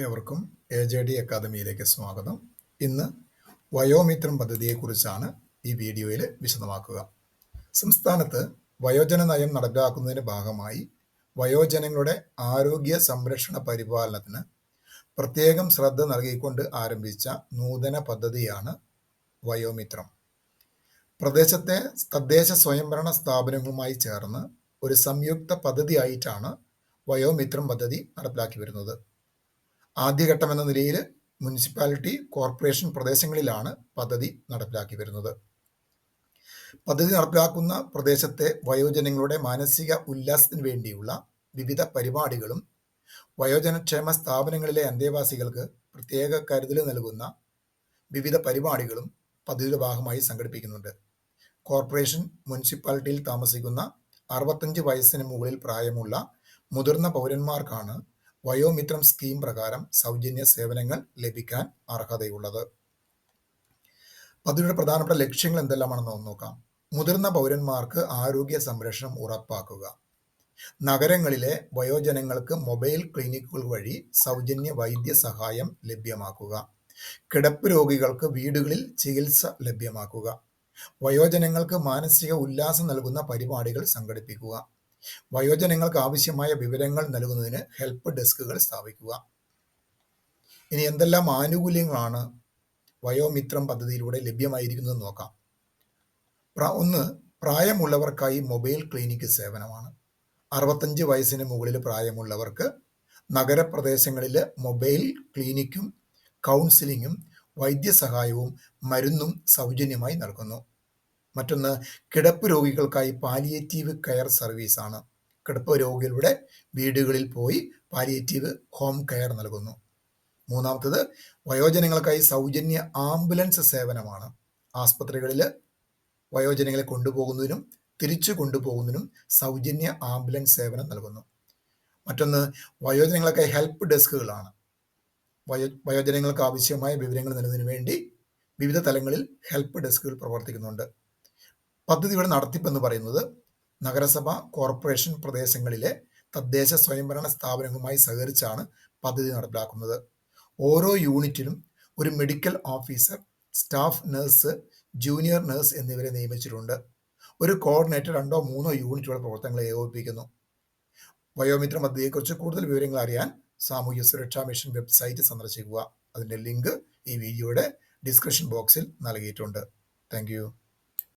എല്ലാവർക്കും A J D അക്കാദമിയിലേക്ക് സ്വാഗതം. ഇന്ന് വയോമിത്രം പദ്ധതിയെക്കുറിച്ചാണ് ഈ വീഡിയോയിൽ വിശദമാക്കുക. സംസ്ഥാനത്ത് വയോജന നയം നടപ്പിലാക്കുന്നതിന്റെ ഭാഗമായി വയോജനങ്ങളുടെ ആരോഗ്യ സംരക്ഷണ പരിപാലനത്തിന് പ്രത്യേകം ശ്രദ്ധ നൽകിക്കൊണ്ട് ആരംഭിച്ച നൂതന പദ്ധതിയാണ് വയോമിത്രം. പ്രദേശത്തെ തദ്ദേശ സ്വയംഭരണ സ്ഥാപനങ്ങളുമായി ചേർന്ന് ഒരു സംയുക്ത പദ്ധതിയായിട്ടാണ് വയോമിത്രം പദ്ധതി നടപ്പിലാക്കി വരുന്നത്. ആദ്യഘട്ടം എന്ന നിലയിൽ മുനിസിപ്പാലിറ്റി കോർപ്പറേഷൻ പ്രദേശങ്ങളിലാണ് പദ്ധതി നടപ്പിലാക്കി വരുന്നത്. പദ്ധതി നടപ്പിലാക്കുന്ന പ്രദേശത്തെ വയോജനങ്ങളുടെ മാനസിക ഉല്ലാസത്തിന് വേണ്ടിയുള്ള വിവിധ പരിപാടികളും വയോജനക്ഷേമ സ്ഥാപനങ്ങളിലെ അന്തേവാസികൾക്ക് പ്രത്യേക കരുതൽ നൽകുന്ന വിവിധ പരിപാടികളും പദ്ധതിയുടെ ഭാഗമായി സംഘടിപ്പിക്കുന്നുണ്ട്. കോർപ്പറേഷൻ മുനിസിപ്പാലിറ്റിയിൽ താമസിക്കുന്ന അറുപത്തഞ്ച് വയസ്സിന് മുകളിൽ പ്രായമുള്ള മുതിർന്ന പൗരന്മാർക്കാണ് വയോമിത്രം സ്കീം പ്രകാരം സൗജന്യ സേവനങ്ങൾ ലഭിക്കാൻ അർഹതയുള്ളത്. പദ്ധതിയുടെ പ്രധാനപ്പെട്ട ലക്ഷ്യങ്ങൾ എന്തെല്ലാമാണെന്ന് നോക്കാം. മുതിർന്ന പൗരന്മാർക്ക് ആരോഗ്യ സംരക്ഷണം ഉറപ്പാക്കുക. നഗരങ്ങളിലെ വയോജനങ്ങൾക്ക് മൊബൈൽ ക്ലിനിക്കുകൾ വഴി സൗജന്യ വൈദ്യസഹായം ലഭ്യമാക്കുക. കിടപ്പ് രോഗികൾക്ക് വീടുകളിൽ ചികിത്സ ലഭ്യമാക്കുക. വയോജനങ്ങൾക്ക് മാനസിക ഉല്ലാസം നൽകുന്ന പരിപാടികൾ സംഘടിപ്പിക്കുക. വയോജനങ്ങൾക്ക് ആവശ്യമായ വിവരങ്ങൾ നൽകുന്നതിന് ഹെൽപ്പ് ഡെസ്കുകൾ സ്ഥാപിക്കുക. ഇനി എന്തെല്ലാം ആനുകൂല്യങ്ങളാണ് വയോമിത്രം പദ്ധതിയിലൂടെ ലഭ്യമായിരിക്കുന്നത് നോക്കാം. ഒന്ന് പ്രായമുള്ളവർക്കായി മൊബൈൽ ക്ലിനിക്ക് സേവനമാണ്. അറുപത്തഞ്ച് വയസ്സിന് മുകളിൽ പ്രായമുള്ളവർക്ക് നഗരപ്രദേശങ്ങളിൽ മൊബൈൽ ക്ലിനിക്കും കൗൺസിലിങ്ങും വൈദ്യസഹായവും മരുന്നും സൗജന്യമായി നൽകുന്നു. മറ്റൊന്ന് കിടപ്പ് രോഗികൾക്കായി പാലിയേറ്റീവ് കെയർ സർവീസ് ആണ്. കിടപ്പ് രോഗികളുടെ വീടുകളിൽ പോയി പാലിയേറ്റീവ് ഹോം കെയർ നൽകുന്നു. മൂന്നാമത്തത് വയോജനങ്ങൾക്കായി സൗജന്യ ആംബുലൻസ് സേവനമാണ്. ആസ്പത്രികളിൽ വയോജനങ്ങളെ കൊണ്ടുപോകുന്നതിനും തിരിച്ചു കൊണ്ടുപോകുന്നതിനും സൗജന്യ ആംബുലൻസ് സേവനം നൽകുന്നു. മറ്റൊന്ന് വയോജനങ്ങൾക്കായി ഹെൽപ്പ് ഡെസ്കുകളാണ്. വയോ വയോജനങ്ങൾക്ക് ആവശ്യമായ വിവരങ്ങൾ നൽകുന്നതിന് വേണ്ടി വിവിധ തലങ്ങളിൽ ഹെൽപ്പ് ഡെസ്കുകൾ പ്രവർത്തിക്കുന്നുണ്ട്. പദ്ധതിയുടെ നടത്തിപ്പെന്ന് പറയുന്നത് നഗരസഭ കോർപ്പറേഷൻ പ്രദേശങ്ങളിലെ തദ്ദേശ സ്വയംഭരണ സ്ഥാപനങ്ങളുമായി സഹകരിച്ചാണ് പദ്ധതി നടപ്പിലാക്കുന്നത്. ഓരോ യൂണിറ്റിലും ഒരു medical officer staff nurse junior nurse എന്നിവരെ നിയമിച്ചിട്ടുണ്ട്. ഒരു കോർഡിനേറ്റർ രണ്ടോ മൂന്നോ യൂണിറ്റുകളുടെ പ്രവർത്തനങ്ങളെ ഏകോപിപ്പിക്കുന്നു. വയോമിത്ര പദ്ധതിയെക്കുറിച്ച് കൂടുതൽ വിവരങ്ങൾ അറിയാൻ സാമൂഹ്യ സുരക്ഷാ മിഷൻ വെബ്സൈറ്റ് സന്ദർശിക്കുക. അതിന്റെ ലിങ്ക് ഈ വീഡിയോയുടെ ഡിസ്ക്രിപ്ഷൻ ബോക്സിൽ നൽകിയിട്ടുണ്ട്. താങ്ക്